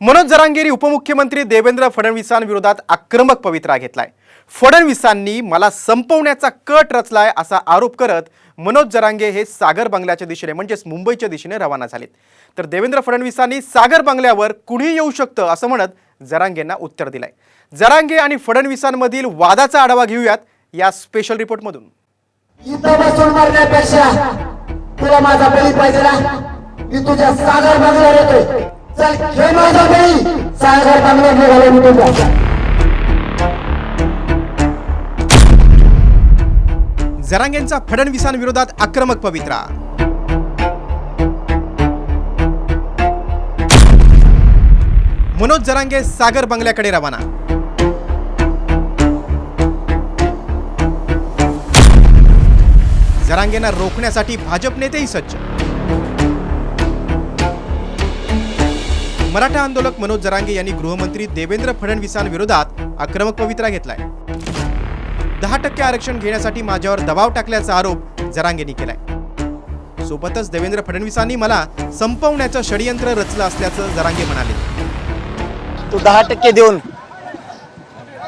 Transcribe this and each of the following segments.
मनोज जरांगेरी उपमुख्यमंत्री देवेंद्र फडणवीसांविरोधात आक्रमक पवित्रा घेतलाय. फडणवीसांनी मला संपवण्याचा कट रचलाय असा आरोप करत मनोज जरांगे हे सागर बंगल्याच्या दिशेने म्हणजेच मुंबईच्या दिशेने रवाना झालेत. तर देवेंद्र फडणवीसांनी सागर बंगल्यावर कुणीही येऊ शकतं असं म्हणत जरांगेंना उत्तर दिलंय. जरांगे आणि फडणवीसांमधील वादाचा आढावा घेऊयात या स्पेशल रिपोर्टमधून तुला माझा बळी पाहिजे ना? मी तुझ्या सागर बंगल्यावर येतोय. हे माझा बळी सागर जरांगेंचा फडणवीसांविरोधात आक्रमक पवित्रा. मनोज जरांगे सागर बंगल्याकडे रवाना. जरांगेंना रोखण्यासाठी भाजप नेतेही सज्ज. मराठा आंदोलक मनोज जरांगे यांनी गृहमंत्री देवेंद्र फडणवीसांविरोधात आक्रमक पवित्रा घेतलाय. दहा टक्के आरक्षण घेण्यासाठी माझ्यावर दबाव टाकल्याचा आरोप जरांगेंनी केलाय. सोबतच देवेंद्र फडणवीसांनी मला संपवण्याचं षडयंत्र रचलं असल्याचं जरांगे म्हणाले. तू दहा टक्के देऊन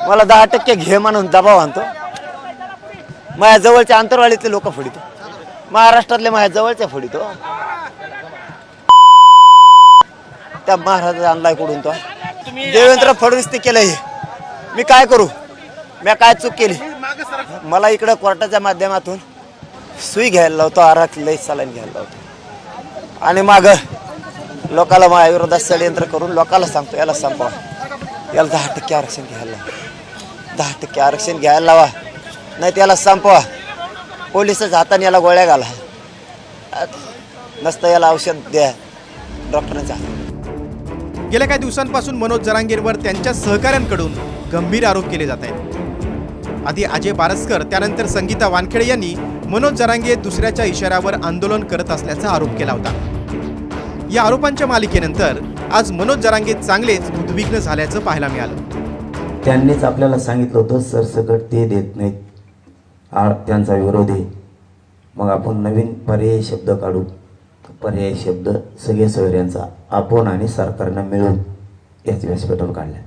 मला दहा टक्के घे म्हणून दबाव आणतो. माझ्या जवळच्या आंतरवाडीतले लोक फोडितो. महाराष्ट्रातले माझ्या जवळच्या फोडितो. त्या महाराजा आणलाय कुठून तो. देवेंद्र फडणवीसने केलं हे मी काय करू? मी काय चूक केली? मला इकडं कोर्टाच्या माध्यमातून सुई घ्यायला लावतो आरात लई सलाईन घ्यायला लावतो. आणि माग लोकाला माझ्या विरोधात षडयंत्र करून लोकाला सांगतो याला संपवा. याला दहा टक्के आरक्षण घ्यायला लावा. दहा टक्के आरक्षण घ्यायला लावा. नाही त्याला संपवा. पोलिसाच्या हाताने याला गोळ्या घाला. नसतं याला औषध द्या. डॉक्टरांच्या हातात गेल्या काही दिवसांपासून मनोज जरांगीरवर त्यांच्या सहकाऱ्यांकडून गंभीर आरोप केले जात आहेत. आधी अजय बारसकर त्यानंतर संगीता वानखेडे यांनी मनोज जरांगे दुसऱ्याच्या इशाऱ्यावर आंदोलन करत असल्याचा आरोप केला होता. या आरोपांच्या मालिकेनंतर आज मनोज जरांगे चांगलेच उद्विग्न झाल्याचं पाहायला मिळालं. त्यांनीच आपल्याला सांगितलं होतं सरसकट ते देत नाहीत. त्यांचा विरोध आहे. मग आपण नवीन पर्यायी शब्द काढू. पर्यायी शब्द सगळे सोयऱ्यांचा आपण आणि सरकारनं मिळून याच व्यासपीठावर काढल्या.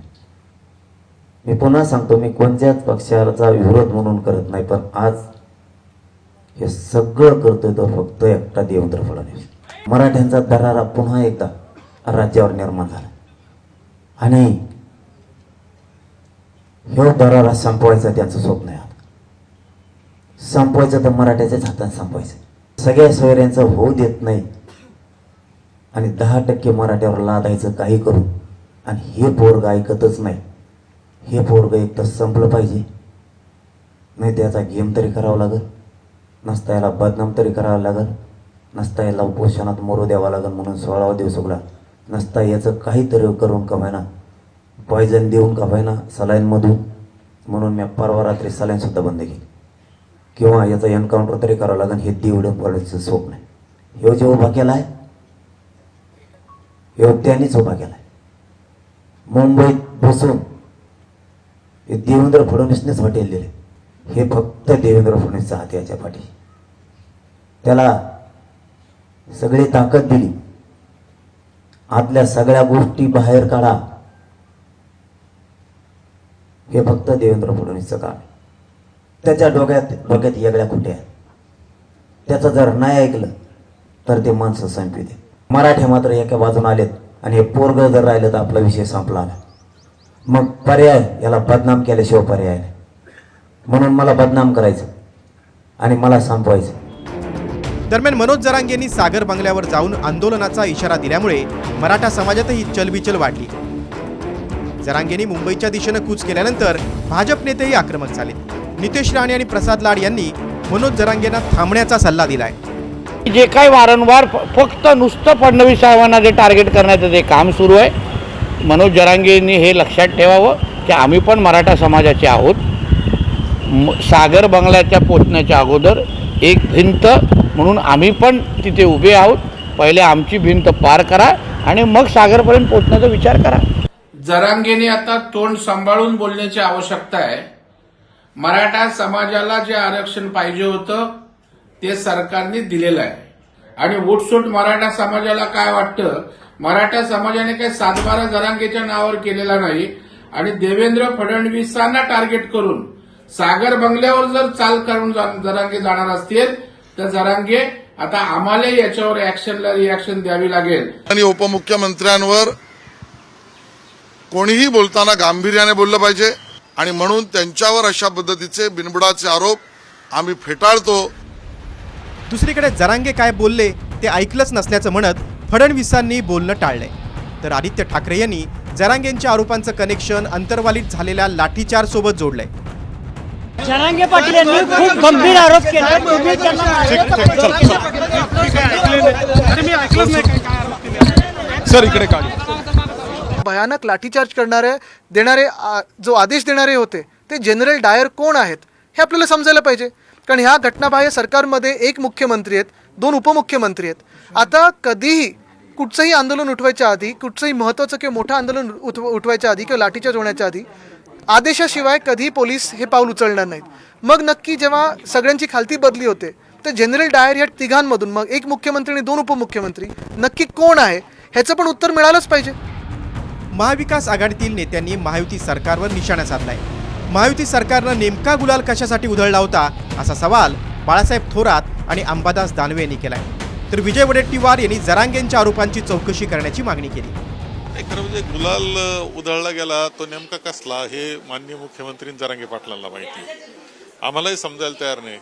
मी पुन्हा सांगतो मी कोणत्याच पक्षाचा विरोध म्हणून करत नाही पण आज हे सगळं करतोय तो फक्त एकटा देवेंद्र फडणवीस. मराठ्यांचा दरारा पुन्हा एकदा राज्यावर निर्माण झाला. आणि ह्यो दरारा संपवायचा त्याचं स्वप्न आहे संपवायचं तर मराठ्याच्याच हातात संपवायचं. सगळ्या सोयऱ्यांचं होऊ देत नाही. आणि दहा टक्के मराठ्यावर लादायचं काही करू. आणि हे पोरग ऐकतच नाही. हे पोरग एक तर संपलं पाहिजे. नाही त्याचा गेम तरी करावा लागेल. नसता याला बदनाम तरी करावं लागेल. नसता याला उपोषणात मोरू द्यावा लागल म्हणून सोळावा दिवस सगळा नसता याचं काहीतरी करून कमायना पॉयझन देऊन कमायना सलाईनमधून. म्हणून मी परवा रात्री सलाईनसुद्धा बंद केली. किंवा याचं एन्काउंटर तरी करावं लागेल. हे देवडं पडायचं स्वप्न आहे. हे जे उभा केला आहे हे त्यानेच उभा केला आहे मुंबईत बसून हे देवेंद्र फडणवीसनेच हॉटेल दिले हे फक्त देवेंद्र फडणवीसचा हात याच्या पाठी त्याला सगळी ताकद दिली. आतल्या सगळ्या गोष्टी बाहेर काढा. हे फक्त देवेंद्र फडणवीसचं काम आहे. त्याच्या डोक्यात डोक्यात येगळ्या खुट्या आहेत? त्याचं जर नाही ऐकलं तर ते माणसं संपविते मराठे मात्र एका बाजून आलेत आणि हे पोरग जर राहिलं तर आपला विषय संपला मग पर्याय याला बदनाम केल्याशिवाय पर्याय नाही. म्हणून मला बदनाम करायचं आणि मला संपवायचं. दरम्यान मनोज जरांगेंनी सागर बंगल्यावर जाऊन आंदोलनाचा इशारा दिल्यामुळे मराठा समाजातही चलबिचल वाढली. जरांगेंनी मुंबईच्या दिशेनं कूच केल्यानंतर भाजप नेतेही आक्रमक झाले नितेश राणे आणि प्रसाद लाड यांनी मनोज जरांगेंना थांबण्याचा सल्ला दिलाय. जे काही वारंवार फ- फक्त नुसतं फडणवीस साहेबांना जे टार्गेट करण्याचं जे काम सुरू आहे मनोज जरांगेंनी हे लक्षात ठेवावं की आम्ही पण मराठा समाजाचे आहोत. म- सागर बंगल्याच्या पोचण्याच्या अगोदर एक भिंत म्हणून आम्ही पण तिथे उभे आहोत. पहिले आमची भिंत पार करा आणि मग सागरपर्यंत पोचण्याचा विचार करा. जरांगेने आता तोंड सांभाळून बोलण्याची आवश्यकता आहे. मराठा समाजाला जे आरक्षण पाहिजे होतं ते सरकारने दिलेलं आहे. आणि उठसूट मराठा समाजाला काय वाटतं? मराठा समाजाने काही सातबारा जरांगेच्या नावावर केलेला नाही. आणि देवेंद्र फडणवीसांना टार्गेट करून सागर बंगल्यावर जर चाल करून जा- जरांगे जाणार असतील तर जरांगे आता आम्हालाही याच्यावर ऍक्शनला रिॲक्शन द्यावी लागेल. आणि उपमुख्यमंत्र्यांवर कोणीही बोलताना गांभीर्याने बोललं पाहिजे. आणि म्हणून त्यांच्यावर अशा पद्धतीचे बिनबुडाचे आरोप आम्ही फेटाळतो. दुसरीकडे जरांगे काय बोलले ते ऐकलंच नसल्याचं म्हणत फडणवीसांनी बोलणं टाळलंय. तर आदित्य ठाकरे यांनी जरांगेंच्या आरोपांचं कनेक्शन अंतर्वालीत झालेल्या लाठीचार्ज सोबत जोडलंय. जरांगे पाटील यांनी खूप गंभीर आरोप केला. तुम्ही त्यांना भयानक लाठीचार्ज करणारे देणारे आ, जो आदेश देणारे होते ते जनरल डायर कोण आहेत हे आपल्याला समजायला पाहिजे. कारण ह्या घटनाबाह्य सरकारमध्ये एक मुख्यमंत्री आहेत दोन उपमुख्यमंत्री आहेत. आता कधीही कुठचंही आंदोलन उठवायच्या आधी कुठचंही महत्त्वाचं किंवा मोठं आंदोलन उठव उठवायच्या आधी किंवा लाठीचार्ज होण्याच्या आधी आदेशाशिवाय कधीही पोलीस हे पाऊल उचलणार नाहीत. मग नक्की जेव्हा सगळ्यांची खालती बदली होते तर जनरल डायर या तिघांमधून मग एक मुख्यमंत्री आणि दोन उपमुख्यमंत्री नक्की कोण आहे ह्याचं पण उत्तर मिळालंच पाहिजे. महाविकास आघाडीतील नेत्यांनी महायुती सरकारवर निशाणा साधलाय. महायुती सरकारनं नेमका गुलाल कशासाठी उधळला होता असा सवाल बाळासाहेब थोरात आणि अंबादास दानवे यांनी केलाय. तर विजय वडेट्टीवार यांनी जरांगेंच्या आरोपांची चौकशी करण्याची मागणी केली. खरं म्हणजे गुलाल उधळला गेला तो नेमका कसला हे माननीय मुख्यमंत्री जरांगे पाटलांना माहिती आम्हालाही समजायला तयार नाही.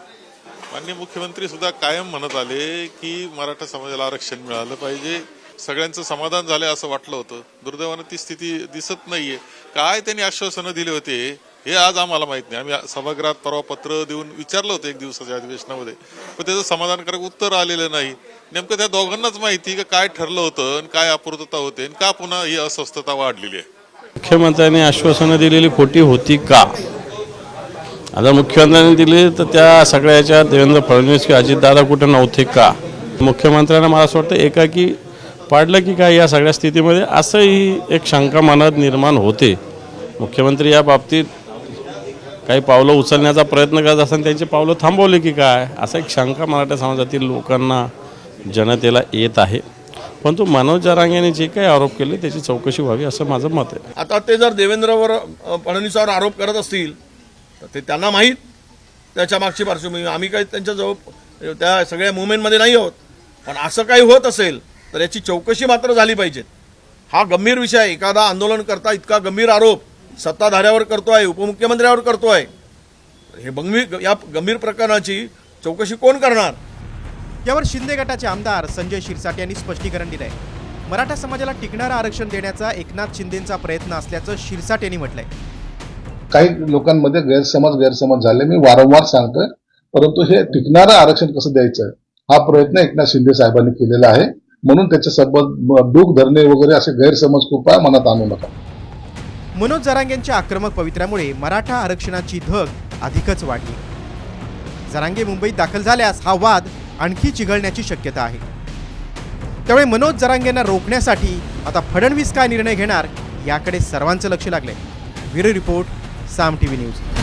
माननीय मुख्यमंत्री सुद्धा कायम म्हणत आले की मराठा समाजाला आरक्षण मिळालं पाहिजे. सगळ्यांचं समाधान झालं असं वाटलं होतं. दुर्दैवानं ती स्थिती दिसत नाहीये. काय त्यांनी आश्वासनं दिले होते हे आज आम्हाला माहीत नाही. आम्ही सभागृहात परवा पत्र देऊन विचारलं होतं एक दिवसाच्या अधिवेशनामध्ये. पण त्याचं समाधानकारक उत्तर आलेलं नाही. नेमकं त्या दोघांनाच माहिती का काय ठरलं होतं आणि काय अपूर्तता होते आणि का पुन्हा ही अस्वस्थता वाढलेली आहे? मुख्यमंत्र्यांनी आश्वासनं दिलेली खोटी होती का? आता मुख्यमंत्र्यांनी दिली तर त्या सगळ्याच्या देवेंद्र फडणवीस किंवा अजितदादा कुठे नव्हते का? मुख्यमंत्र्यांना मला असं वाटतं एकाकी पाडलं की काय या सगळ्या स्थितीमध्ये? असंही एक शंका मनात निर्माण होते. मुख्यमंत्री या बाबतीत काही पावलं उचलण्याचा प्रयत्न करत असताना त्यांची पावलं थांबवली की काय? असा एक शंका मराठा समाजातील लोकांना जनतेला येत आहे. परंतु मनोज जरांगेने जे काही आरोप केले त्याची चौकशी व्हावी असं माझं मत आहे. आता ते जर देवेंद्रवर फडणवीसावर आरोप करत असतील तर ते त्यांना माहीत. त्याच्या मागची पार्श्वभूमी. आम्ही काही त्यांच्याजवळ त्या सगळ्या मुवमेंटमध्ये नाही आहोत. पण असं काही होत असेल तर याची चौकशी मात्र झाली पाहिजे. हा गंभीर विषय आहे. एखादा आंदोलन करता इतका गंभीर आरोप सत्ताधाऱ्यावर करतोय उपमुख्यमंत्र्यावर करतोय. हे गंभीर या गंभीर प्रकरणाची चौकशी कोण करणार? यावर शिंदे गटाचे आमदार संजय शिरसाट यांनी स्पष्टीकरण दिलंय. मराठा समाजाला टिकणारं आरक्षण देण्याचा एकनाथ शिंदेचा प्रयत्न असल्याचं शिरसाट यांनी म्हटलंय. काही लोकांमध्ये गैरसमज गैरसमज झाले. मी वारंवार सांगतोय परंतु हे टिकणारं आरक्षण कसं द्यायचं? हा प्रयत्न एकनाथ शिंदे साहेबांनी केलेला आहे. म्हणून त्याच्या सबत डूक धरणे वगैरे असे गैरसमज कृपया मनात आणू नका. मनोज जरांगेंच्या आक्रमक पवित्र्यामुळे मराठा आरक्षणाची धग अधिकच वाढली. जरांगे मुंबईत दाखल झाल्यास हा वाद आणखी चिघळण्याची शक्यता आहे. त्यामुळे मनोज जरांगेंना रोखण्यासाठी आता फडणवीस काय निर्णय घेणार याकडे सर्वांचं लक्ष लागलंय. Bureau report Saam TV news.